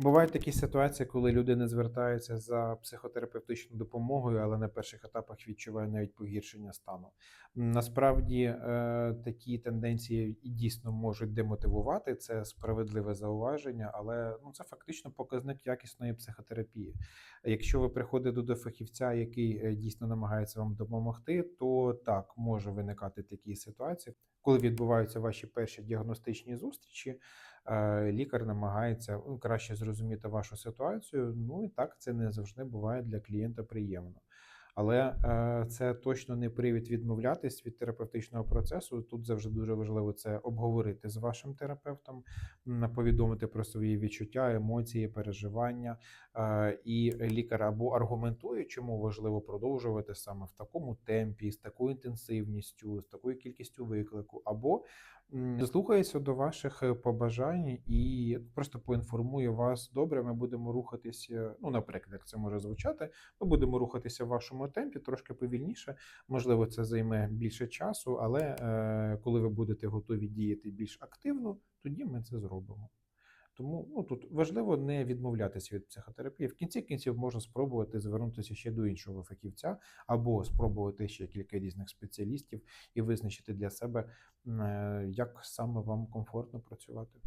Бувають такі ситуації, коли люди не звертаються за психотерапевтичною допомогою, але на перших етапах відчувають навіть погіршення стану. Насправді е, такі тенденції дійсно можуть демотивувати. Це справедливе зауваження, але ну це фактично показник якісної психотерапії. Якщо ви приходите до фахівця, який е, дійсно намагається вам допомогти, то так може виникати такі ситуації, коли відбуваються ваші перші діагностичні зустрічі. Е, Лікар намагається ну, краще зрозуміти вашу ситуацію. Ну і так це не завжди буває для клієнта приємно. Але е, це точно не привід відмовлятись від терапевтичного процесу. Тут завжди дуже важливо це обговорити з вашим терапевтом, повідомити про свої відчуття, емоції, переживання. Е, і лікар або аргументує, чому важливо продовжувати саме в такому темпі, з такою інтенсивністю, з такою кількістю виклику, або м, дослухається до ваших е, побажань і просто поінформую вас добре. Ми будемо рухатися. Ну, наприклад, як це може звучати. Ми будемо рухатися в вашому темпі трошки повільніше. Можливо, це займе більше часу, але е, коли ви будете готові діяти більш активно, тоді ми це зробимо. Тому ну, тут важливо не відмовлятися від психотерапії. В кінці кінців можна спробувати звернутися ще до іншого фахівця, або спробувати ще кілька різних спеціалістів і визначити для себе, е, як саме вам комфортно працювати.